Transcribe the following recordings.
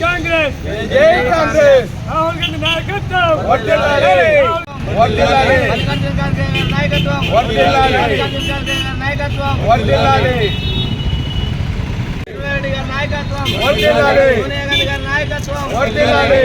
కాంగ్రెస్ జై జై కాంగ్రెస్ రాహుల్ గాంధీ నాయకత్వం వర్ధిల్లాలి. వర్ధిల్లాలి. మల్లికార్జున ఖార్గే గారి నాయకత్వం వర్ధిల్లాలి. మల్లికార్జున ఖార్గే నాయకత్వం వర్ధిల్లాలి. నాయకత్వం వర్ధిల్లాలి. సోనియా గాంధీ గారి నాయకత్వం వర్ధిల్లాలి.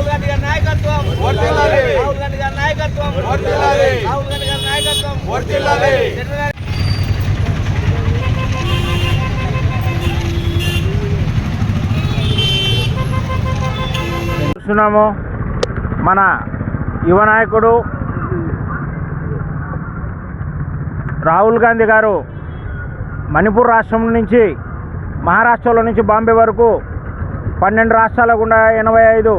చూస్తున్నాము. మన యువ నాయకుడు రాహుల్ గాంధీ గారు మణిపూర్ రాష్ట్రం నుంచి మహారాష్ట్రలో నుంచి బాంబే వరకు పన్నెండు రాష్ట్రాల గుండా ఎనభై ఐదు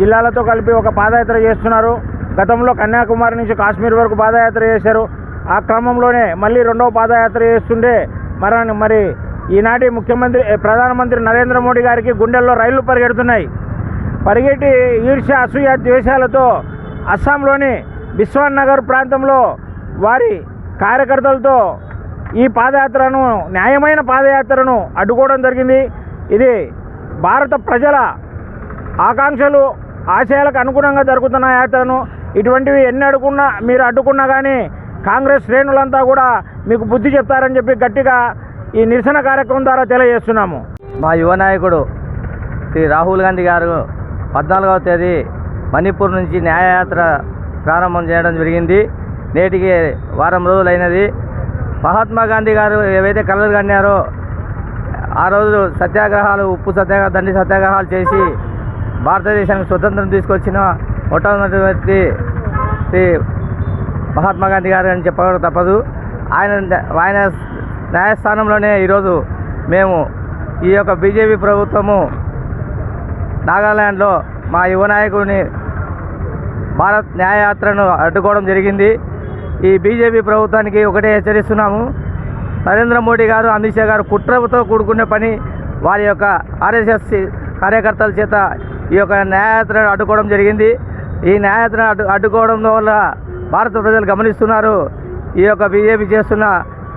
జిల్లాలతో కలిపి ఒక పాదయాత్ర చేస్తున్నారు. గతంలో కన్యాకుమారి నుంచి కాశ్మీర్ వరకు పాదయాత్ర చేశారు. ఆ క్రమంలోనే మళ్ళీ రెండవ పాదయాత్ర చేస్తుండే మరి మరి ఈనాటి ముఖ్యమంత్రి ప్రధానమంత్రి నరేంద్ర మోడీ గారికి గుండెల్లో రైళ్ళు పరిగెడుతున్నాయి. పరిగెట్టి ఈర్ష్య అసూయ ద్వేషాలతో అస్సాంలోని బిస్వాన్ నగర్ ప్రాంతంలో వారి కార్యకర్తలతో ఈ పాదయాత్రను న్యాయమైన పాదయాత్రను అడ్డుకోవడం జరిగింది. ఇది భారత ప్రజల ఆకాంక్షలు ఆశయాలకు అనుగుణంగా జరుగుతున్న యాత్రను. ఇటువంటివి ఎన్ని అడుగున్నా మీరు అడ్డుకున్నా కానీ కాంగ్రెస్ శ్రేణులంతా కూడా మీకు బుద్ధి చెప్తారని చెప్పి గట్టిగా ఈ నిరసన కార్యక్రమం ద్వారా తెలియజేస్తున్నాము. మా యువ నాయకుడు శ్రీ రాహుల్ గాంధీ గారు పద్నాలుగవ తేదీ మణిపూర్ నుంచి న్యాయయాత్ర ప్రారంభం చేయడం జరిగింది. నేటికి వారం రోజులైనది. మహాత్మా గాంధీ గారు ఏవైతే కలలు కన్నారో ఆ రోజు సత్యాగ్రహాలు ఉప్పు సత్యాగ్రహ దండి సత్యాగ్రహాలు చేసి భారతదేశానికి స్వతంత్రం తీసుకొచ్చిన మొట్టమొదటి శ్రీ మహాత్మా గాంధీ గారు అని చెప్పడం తప్పదు. ఆయన ఆయన న్యాయస్థానంలోనే ఈరోజు మేము ఈ యొక్క బీజేపీ ప్రభుత్వము నాగాల్యాండ్లో మా యువ నాయకుడిని భారత్ న్యాయయాత్రను అడ్డుకోవడం జరిగింది. ఈ బీజేపీ ప్రభుత్వానికి ఒకటే హెచ్చరిస్తున్నాము. నరేంద్ర మోడీ గారు అమిత్ షా గారు కుట్రతో కూడుకునే పని వారి యొక్క ఆర్ఎస్ఎస్ కార్యకర్తల చేత ఈ యొక్క న్యాయయాత్రను అడ్డుకోవడం జరిగింది. ఈ న్యాయయాత్రను అడ్డు అడ్డుకోవడం వల్ల భారత ప్రజలు గమనిస్తున్నారు. ఈ యొక్క బీజేపీ చేస్తున్న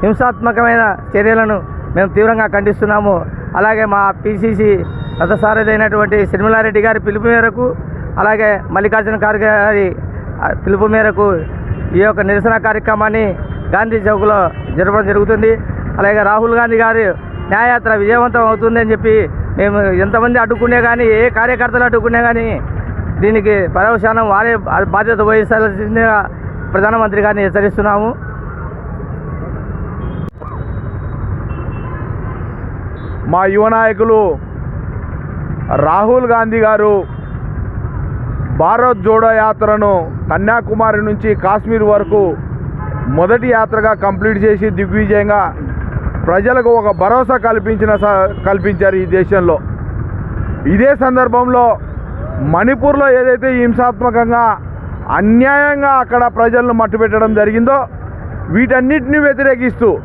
హింసాత్మకమైన చర్యలను మేము తీవ్రంగా ఖండిస్తున్నాము. అలాగే మా పిసిసి రథసారథైనటువంటి అయినటువంటి గారి పిలుపు మేరకు అలాగే మల్లికార్జున ఖార్గే గారి పిలుపు మేరకు ఈ యొక్క నిరసన కార్యక్రమాన్ని గాంధీ చౌక్లో జరపడం జరుగుతుంది. అలాగే రాహుల్ గాంధీ గారి న్యాయయాత్ర విజయవంతం అవుతుందని చెప్పి మేము ఎంతమంది అడ్డుకునే కానీ ఏ కార్యకర్తలు అడ్డుకునే కానీ దీనికి పరవశానం వారే బాధ్యత వహించాల్సిందిగా ప్రధానమంత్రి గారిని హెచ్చరిస్తున్నాము. మా యువ నాయకులు రాహుల్ గాంధీ గారు భారత్ జోడో యాత్రను కన్యాకుమారి నుంచి కాశ్మీర్ వరకు మొదటి యాత్రగా కంప్లీట్ చేసి దిగ్విజయంగా ప్రజలకు ఒక భరోసా కల్పించిన స- కల్పించారు ఈ దేశంలో. ఇదే సందర్భంలో మణిపూర్లో ఏదైతే హింసాత్మకంగా అన్యాయంగా అక్కడ ప్రజలను మట్టుపెట్టడం జరిగిందో వీటన్నిటిని వ్యతిరేకిస్తూ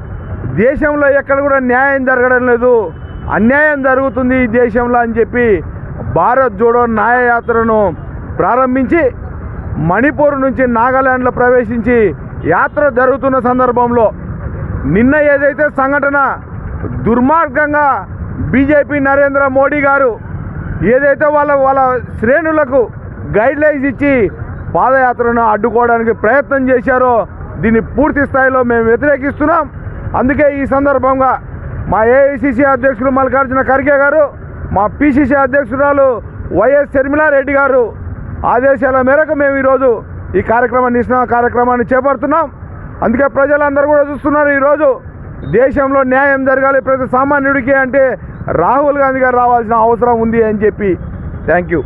దేశంలో ఎక్కడ కూడా న్యాయం జరగడం లేదు. అన్యాయం జరుగుతుంది ఈ దేశంలో అని చెప్పి భారత్ జోడో న్యాయయాత్రను ప్రారంభించి మణిపూర్ నుంచి నాగాల్యాండ్లో ప్రవేశించి యాత్ర జరుగుతున్న సందర్భంలో నిన్న ఏదైతే సంఘటన దుర్మార్గంగా బీజేపీ నరేంద్ర మోడీ గారు ఏదైతే వాళ్ళ వాళ్ళ శ్రేణులకు గైడ్లైన్స్ ఇచ్చి పాదయాత్రను అడ్డుకోవడానికి ప్రయత్నం చేశారో దీన్ని పూర్తి స్థాయిలో మేము వ్యతిరేకిస్తున్నాం. అందుకే ఈ సందర్భంగా మా ఏఐసిసి అధ్యక్షులు మల్లికార్జున ఖర్గే గారు మా పిసిసి అధ్యక్షురాలు వైఎస్ శర్మిలారెడ్డి గారు ఆదేశాల మేరకు మేము ఈరోజు ఈ కార్యక్రమాన్ని ఇచ్చిన కార్యక్రమాన్ని చేపడుతున్నాం. అందుకే ప్రజలందరూ కూడా చూస్తున్నారు ఈరోజు. దేశంలో న్యాయం జరగాలి ప్రతి సామాన్యుడికి అంటే రాహుల్ గాంధీ గారు రావాల్సిన అవసరం ఉంది అని చెప్పి. Thank you